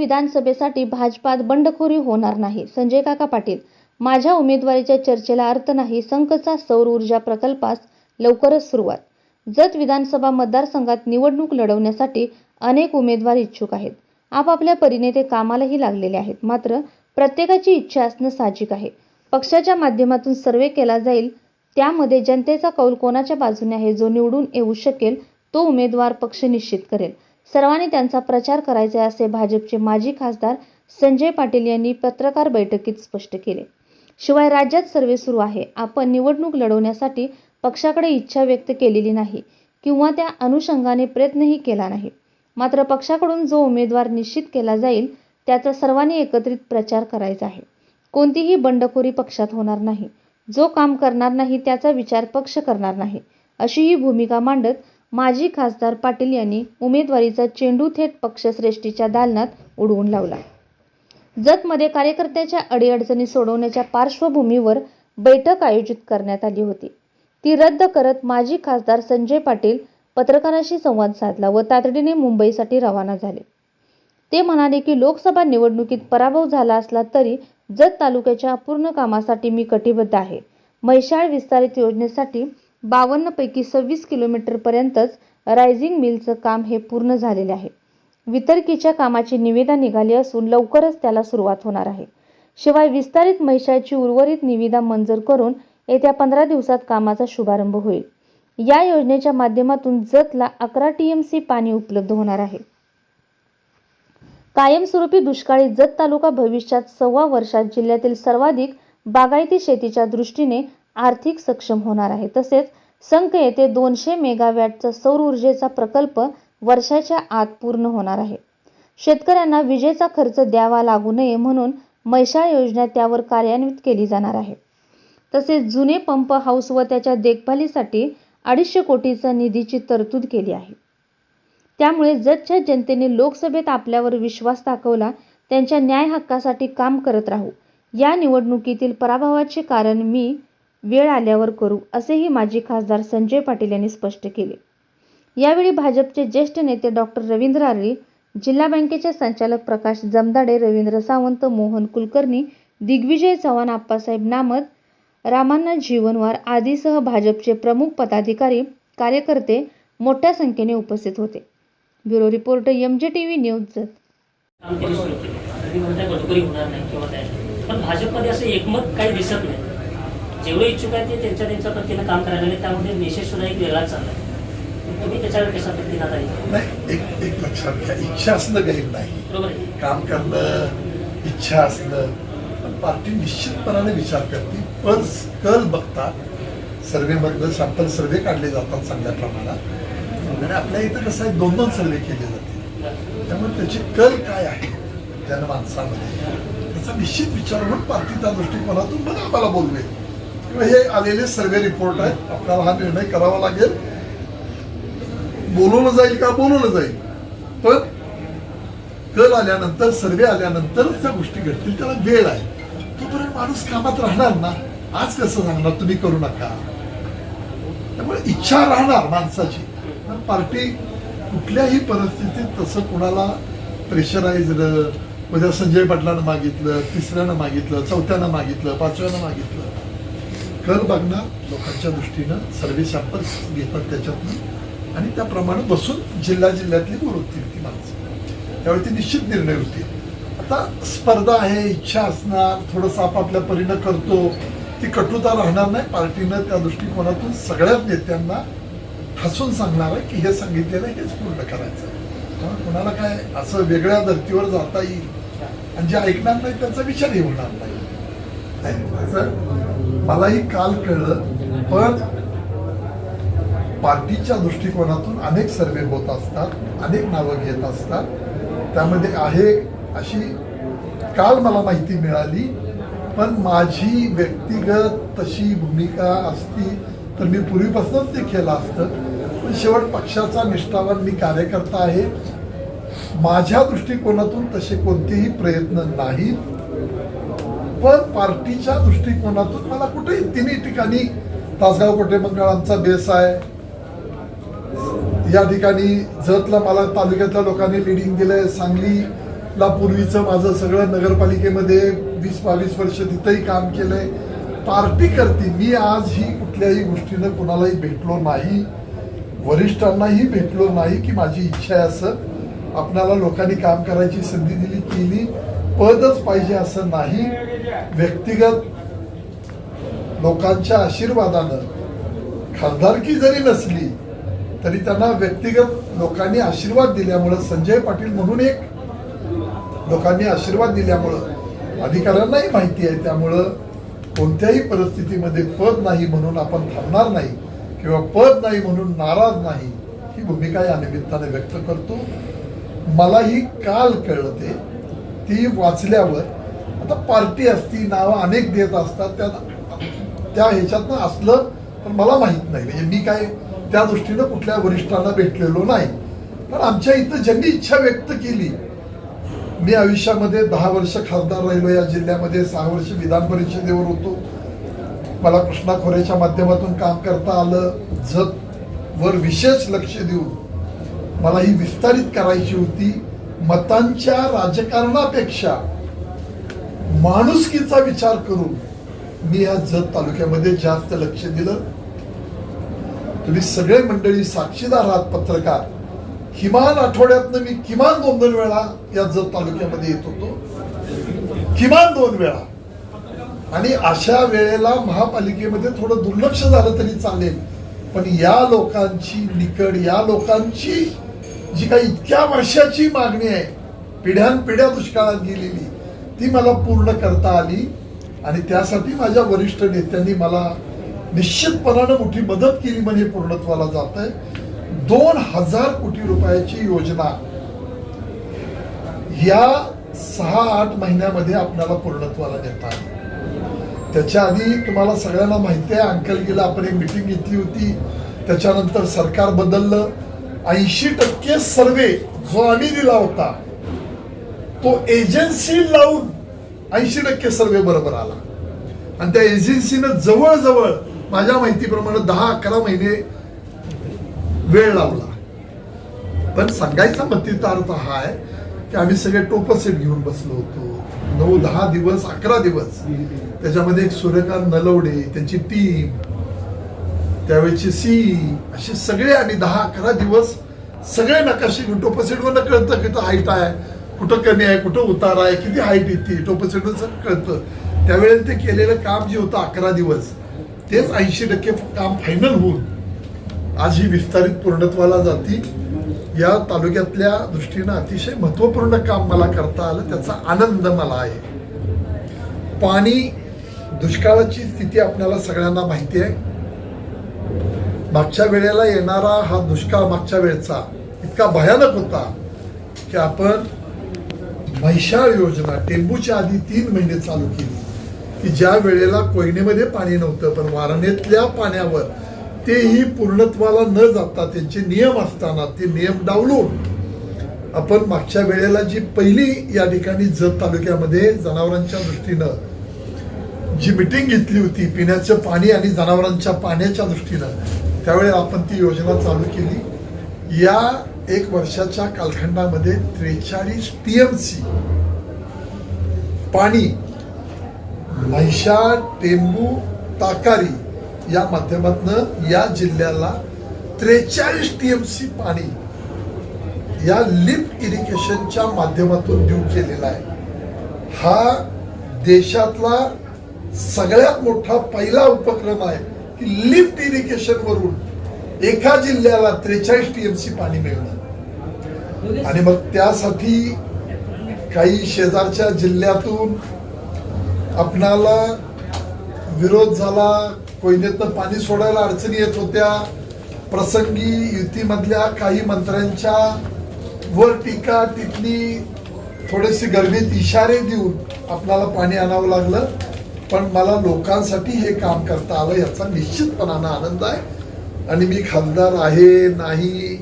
विधानसभेसाठी भाजपात बंडखोरी होणार नाही. संजय काका पाटील माझ्या उमेदवारीच्या चर्चेला अर्थ नाही संकचा सौर ऊर्जा प्रकल्पास लवकरच सुरुवात. जत विधानसभा मतदारसंघात निवडणूक लढवण्यासाठी अनेक उमेदवार इच्छुक आहेत. आपापल्या परीने ते कामालाही लागलेले आहेत. मात्र प्रत्येकाची इच्छा असणं साहजिक आहे. पक्षाच्या माध्यमातून सर्वे केला जाईल त्यामध्ये जनतेचा कौल कोणाच्या बाजूने आहे जो निवडून येऊ शकेल तो उमेदवार पक्ष निश्चित करेल. सर्वांनी त्यांचा प्रचार करायचा असे भाजपचे माजी खासदार संजय पाटील यांनी पत्रकार बैठकीत स्पष्ट केले. शिवाय राज्यात सर्वे सुरू आहे. आपण निवडणूक लढवण्यासाठी पक्षाकडे इच्छा व्यक्त केलेली नाही किंवा त्या अनुषंगाने प्रयत्नही केला नाही. मात्र पक्षाकडून जो उमेदवार निश्चित केला जाईल त्याचा सर्वांनी एकत्रित प्रचार करायचा आहे. कोणतीही बंडखोरी पक्षात होणार नाही. जो काम करणार नाही त्याचा विचार पक्ष करणार नाही अशी ही भूमिका मांडत माजी खासदार पाटील यांनी उमेदवारीचा चेंडू थेट पक्षश्रेष्ठीच्या दालनात उडवून लावला. जतमध्ये कार्यकर्त्याच्या अडीअडचणी सोडवण्याच्या पार्श्वभूमीवर बैठक आयोजित करण्यात आली होती. ती रद्द करत माजी खासदार संजय पाटील पत्रकारांशी संवाद साधला व तातडीने मुंबईसाठी रवाना झाले. ते म्हणाले की लोकसभा निवडणुकीत पराभव झाला असला तरी जत तालुक्याच्या अपूर्ण कामासाठी मी कटिबद्ध आहे. मैशाळ विस्तारित योजनेसाठी बावन्न पैकी सव्वीस किलोमीटरपर्यंतच रायझिंग मिलचं काम हे पूर्ण झालेले आहे. वितरकीच्या कामाची निविदा निघाली असून लवकरच त्याला सुरुवात होणार आहे. शिवाय विस्तारित मैशाची उर्वरित निविदा मंजूर करून येत्या पंधरा दिवसात कामाचा शुभारंभ होईल. या योजनेच्या माध्यमातून जतला अकरा टीएमसी पाणी उपलब्ध होणार आहे. कायमस्वरूपी दुष्काळी जत तालुका भविष्यात सव्वा वर्षात जिल्ह्यातील सर्वाधिक बागायती शेतीच्या दृष्टीने आर्थिक सक्षम होणार आहे. तसेच संक येथे दोनशे मेगावॅटचा सौर ऊर्जेचा प्रकल्प वर्षाच्या आत पूर्ण होणार आहे. शेतकऱ्यांना विजेचा खर्च द्यावा लागू नये म्हणून मैशाळ योजना त्यावर कार्यान्वित केली जाणार आहे. तसेच जुने पंप हाऊस व त्याच्या देखभालीसाठी अडीचशे कोटीचा निधीची तरतूद केली आहे. त्यामुळे जतच्या जनतेने लोकसभेत आपल्यावर विश्वास दाखवला त्यांच्या न्याय हक्कासाठी काम करत राहू. या निवडणुकीतील पराभवाचे कारण मी वेळ आल्यावर करू असेही माजी खासदार संजय पाटील यांनी स्पष्ट केले. यावेळी भाजपचे ज्येष्ठ नेते डॉक्टर रवींद्र आर्री जिल्हा बँकेचे संचालक प्रकाश जमदाडे रवींद्र सावंत मोहन कुलकर्णी दिग्विजय चव्हाण आप्पासाहेब नामत रामांना जीवनवार आदीसह भाजपचे प्रमुख पदाधिकारी कार्यकर्ते मोठ्या संख्येने उपस्थित होते. Bureau report M J T V news पण भाजपमध्ये असं एकमत काही दिसत नाही. जेवढे इच्छुक आहेत ते त्यांच्या त्यांच्या पद्धतीनं काम करायला लागले. त्यामध्ये मेसेज सुद्धा एक वेगळाच चालला तुम्ही त्याच्यावर कशा पद्धतीनं नाही एक एक लक्षात घ्या. इच्छा असणं काही नाही. बरोबर काम करणं इच्छा असणं. पण पार्टी निश्चितपणाने विचार करते. पण कल बघतात. सर्वेमधलं सॅम्पल सर्वे काढले जातात चांगल्या प्रमाणात. आणि आपल्या इथं कसं आहे दोन दोन सर्वे केले जाते. त्यामुळे त्याची कल काय आहे जनमानसामध्ये त्याचा निश्चित विचार होऊन पार्टी त्या दृष्टिकोनातून मग आम्हाला बोलवेल किंवा हे आलेले सर्वे रिपोर्ट आहेत. आपल्याला हा निर्णय करावा लागेल. बोलवलं जाईल का? बोलवलं जाईल. पण कल आल्यानंतर सर्वे आल्यानंतरच त्या गोष्टी घडतील त्याला वेळ आहे. तोपर्यंत माणूस कामात राहणार ना? आज कसं सांगणार? तुम्ही करू नका. त्यामुळे इच्छा राहणार माणसाची. पार्टी कुठल्याही परिस्थितीत तसं कुणाला प्रेशराईज उद्या संजय पाटलानं मागितलं तिसऱ्यानं मागितलं चौथ्यानं मागितलं पाचव्यानं मागितलं. कल बघणार लोकांच्या दृष्टीनं सर्वे सॅम्पल्स घेतात त्याच्यातनं आणि त्याप्रमाणे बसून जिल्हा जिल्ह्यातली बोलवतील ती माणसं. त्यावेळी ते निश्चित निर्णय होतील आता स्पर्धा आहे इच्छा असणार थोडंसं आपापल्या परीनं करतो ती कटुता राहणार नाही. पार्टीनं त्या दृष्टिकोनातून सगळ्याच नेत्यांना हसून सांगणार आहे की हे सांगितलेलं हेच पूर्ण करायचं त्यामुळे कोणाला काय असं वेगळ्या धर्तीवर जाता येईल आणि जे ऐकणार नाही त्यांचा विचारही होणार नाही. मलाही काल कळलं पण पार्टीच्या दृष्टिकोनातून अनेक सर्वे होत असतात अनेक नावं घेत असतात. त्यामध्ये आहे अशी काल मला माहिती मिळाली पण माझी व्यक्तिगत तशी भूमिका असती तर मी पूर्वीपासूनच ते केलं असतं. पण शेवट पक्षाचा निष्ठावान मी कार्यकर्ता आहे. माझ्या दृष्टिकोनातून तसे कोणतेही प्रयत्न नाहीत. पण पार्टीच्या दृष्टिकोनातून मला कुठेही तिन्ही ठिकाणी तासगाव कोटे मंगळ आमचा बेस आहे. या ठिकाणी जतला मला तालुक्यातल्या लोकांनी लिडिंग दिलंय. सांगलीला पूर्वीचं माझं सगळं नगरपालिकेमध्ये वीस बावीस वर्ष तिथंही काम केलंय. पार्टी करते. मी आज ही कुठल्याही गोष्टीनं कोणालाही भेटलो नाही. वरिष्ठांनाही भेटलो नाही की माझी इच्छा आहे असं. आपणाला लोकांनी काम करायची संधी दिली केली. पदच पाहिजे असं नाही. व्यक्तिगत लोकांच्या आशीर्वादानं खासदारकी जरी नसली तरी त्यांना व्यक्तिगत लोकांनी आशीर्वाद दिल्यामुळं संजय पाटील म्हणून एक लोकांनी आशीर्वाद दिल्यामुळं अधिकाऱ्यांनाही माहिती आहे. त्यामुळं कोणत्याही परिस्थितीमध्ये पद नाही म्हणून आपण थांबणार नाही किंवा पद नाही म्हणून नाराज नाही ही भूमिका या निमित्ताने व्यक्त करतो. मलाही काल कळलं ते. ती वाचल्यावर आता पार्टी असती नावं अनेक देत असतात त्या त्या ह्याच्यातनं असलं तर मला माहीत नाही. म्हणजे मी काय त्या दृष्टीनं कुठल्या वरिष्ठांना भेटलेलो नाही. पण आमच्या इथं ज्यांनी इच्छा व्यक्त केली मी आयुष्यामध्ये दहा वर्ष खासदार राहिलो या जिल्ह्यामध्ये सहा वर्ष विधान परिषदेवर होतो. मला कृष्णा खोऱ्याच्या माध्यमातून काम करता आलं. जत वर विशेष लक्ष देऊन मला ही विस्तारित करायची होती. मतांच्या राजकारणापेक्षा माणुसकीचा विचार करून मी या जत तालुक्यामध्ये जास्त लक्ष दिलं. तुम्ही सगळे मंडळी साक्षीदार आहात पत्रकार. किमान आठवड्यातनं मी किमान दोन दोन वेळा या जत तालुक्यामध्ये येत होतो. किमान दोन वेळा. आणि अशा वेळेला महापालिकेमध्ये थोडं दुर्लक्ष झालं तरी चालेल. पण या लोकांची निकड या लोकांची जी काही इतक्या वर्षाची मागणी आहे पिढ्यानपिढ्या दुष्काळात गेलेली ती मला पूर्ण करता आली आणि त्यासाठी माझ्या वरिष्ठ नेत्यांनी मला निश्चितपणानं मोठी मदत केली म्हणजे पूर्णत्वाला जात आहे. दोन हजार कोटी रुपयाची योजना या सहा आठ महिन्यामध्ये आपल्याला पूर्णत्वाला नेता आली. त्याच्या आधी तुम्हाला सगळ्यांना माहिती आहे अंकल गेला आपण एक मिटिंग घेतली होती. त्याच्यानंतर सरकार बदललं. ऐंशी टक्के सर्वे जो आम्ही दिला होता तो एजन्सी लावून ऐंशी टक्के सर्वे बरोबर आला. आणि त्या एजन्सीनं जवळजवळ माझ्या माहितीप्रमाणे दहा अकरा महिने वेळ लावला. पण सांगायचा मतीचा अर्थ हा आहे की आम्ही सगळे टोपसेट घेऊन बसलो होतो. नऊ दहा दिवस अकरा दिवस. त्याच्यामध्ये एक सूर्यकांत नलवडे त्यांची टीम त्यावेळेची सी असे सगळे आम्ही दहा अकरा दिवस सगळे नकाशे घेऊन टोपसेटवर कळतं किती हाईट आहे कुठं कमी आहे कुठं उतार आहे किती हाईट येते टोपसेटवर कळतं. त्यावेळेला ते केलेलं काम जे होतं अकरा दिवस तेच ऐंशी टक्के काम फायनल होऊन आज ही विस्तारित पूर्णत्वाला जाती. या तालुक्यातल्या दृष्टीनं अतिशय महत्त्वपूर्ण काम मला करता आलं त्याचा आनंद मला आहे. पाणी दुष्काळाची स्थिती आपल्याला सगळ्यांना माहिती आहे. मागच्या वेळेला येणारा हा दुष्काळ मागच्या वेळचा इतका भयानक होता की आपण म्हैशाळ योजना टेंबूच्या आधी तीन महिने चालू केली. की ज्या वेळेला कोयनेमध्ये पाणी नव्हतं पण वारणेतल्या पाण्यावर तेही पूर्णत्वाला न जाता त्यांचे नियम असताना ते नियम डावलून आपण मागच्या वेळेला जी पहिली या ठिकाणी जत तालुक्यामध्ये जनावरांच्या दृष्टीनं जी मिटिंग घेतली होती पिण्याचं पाणी आणि जनावरांच्या पाण्याच्या दृष्टीनं त्यावेळी आपण ती योजना चालू केली. या एक वर्षाच्या कालखंडामध्ये त्रेचाळीस टीएमसी पाणी म्हैसाळ टेंबू ताकारी या माध्यमातनं या जिल्ह्याला त्रेचाळीस टीएमसी पाणी या लिफ्ट इरिगेशनच्या माध्यमातून देऊ केलेला आहे. हा देशातला सगळ्यात मोठा पहिला उपक्रम आहे की लिफ्ट इरिगेशन वरून एका जिल्ह्याला त्रेचाळीस टीएमसी पाणी मिळणार. आणि मग त्यासाठी काही शेजारच्या जिल्ह्यातून आपणाला विरोध झाला कोयनेतनं पाणी सोडायला अडचणी येत होत्या. प्रसंगी युतीमधल्या काही मंत्र्यांच्या वर टीका टिपणी थोडेसे गर्दीत इशारे देऊन आपल्याला पाणी आणावं लागलं. पण मला लोकांसाठी हे काम करता आलं याचा निश्चितपणानं आनंद आहे. आणि मी खासदार आहे नाही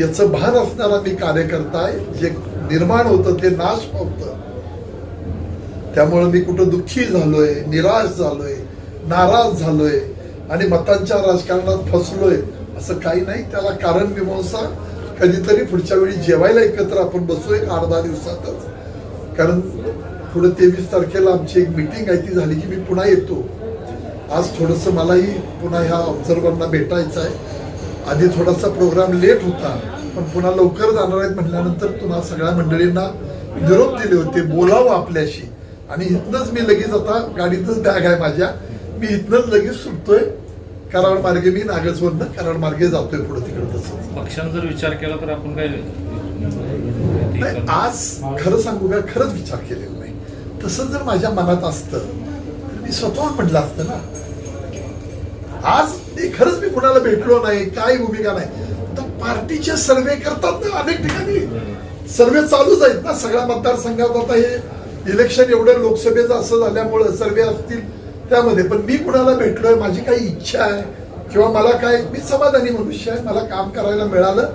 याचं भान असणारा मी कार्यकर्ता आहे. जे निर्माण होतं ते नाश पावतं त्यामुळे मी कुठं दुःखी झालोय निराश झालोय नाराज झालोय आणि मतांच्या राजकारणात फसलोय असं काही नाही. त्याला कारण मीमांसा कधीतरी पुढच्या वेळी जेवायला एकत्र आपण बसू एक अर्धा दिवसातच. कारण पुढे तेवीस तारखेला आमची एक मिटिंग आहे ती झाली की मी पुन्हा येतो. आज थोडंसं मलाही पुन्हा ह्या ऑब्झर्वरना भेटायचं आहे. आधी थोडासा प्रोग्राम लेट होता पण पुन्हा लवकर जाणार आहेत म्हटल्यानंतर तुम्हा सगळ्या मंडळींना निरोप दिले होते बोलावं आपल्याशी. आणि इथनंच मी लगेच आता गाडीतच बॅग आहे माझ्या. मी इथनंच लगेच सुटतोय. कराड मार्गे मी नागजवरनं कराड मार्गे जातोय पुढे तिकडे तसंच पक्षानं जर विचार केला तर आपण काय नाही आज खरं सांगू का? खरंच विचार केलेला. तसं जर माझ्या मनात असतं तर मी स्वतःहून म्हटलं असतं ना. आज ते खरंच मी कुणाला भेटलो नाही काय भूमिका नाही. आता पार्टीचे सर्वे करतात ना अनेक ठिकाणी. सर्वे चालूच आहेत ना सगळ्या मतदारसंघात. आता हे इलेक्शन एवढं लोकसभेचं असं झाल्यामुळं सर्वे असतील त्यामध्ये. पण मी कुणाला भेटलोय माझी काही इच्छा आहे किंवा मला काय मी समाधानी मनुष्य आहे मला काम करायला मिळालं.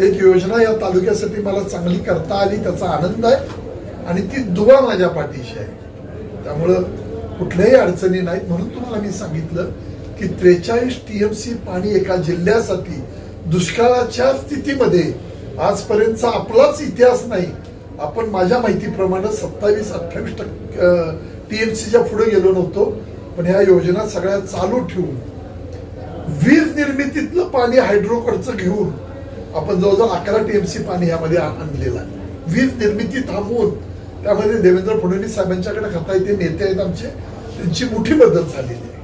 एक योजना या तालुक्यासाठी मला चांगली करता आली त्याचा आनंद आहे. आणि ती दुवा माझ्या पाठीशी आहे. त्यामुळं कुठल्याही अडचणी नाहीत. म्हणून तुम्हाला मी सांगितलं की त्रेचाळीस टीएमसी पाणी एका जिल्ह्यासाठी दुष्काळाच्या स्थितीमध्ये आजपर्यंतचा आपलाच इतिहास नाही. आपण माझ्या माहितीप्रमाणे सत्तावीस अठ्ठावीस टक्के टीएमसीच्या पुढे गेलो नव्हतो. पण ह्या योजना सगळ्या चालू ठेवून वीज निर्मितीतलं पाणी हायड्रोकडचं घेऊन आपण जवळजवळ अकरा टीएमसी पाणी यामध्ये आणलेलं वीज निर्मिती थांबवून त्यामध्ये देवेंद्र फडणवीस साहेबांच्याकडे खाता येते नेते आहेत आमचे. त्यांची मोठी बदल झालेली आहे.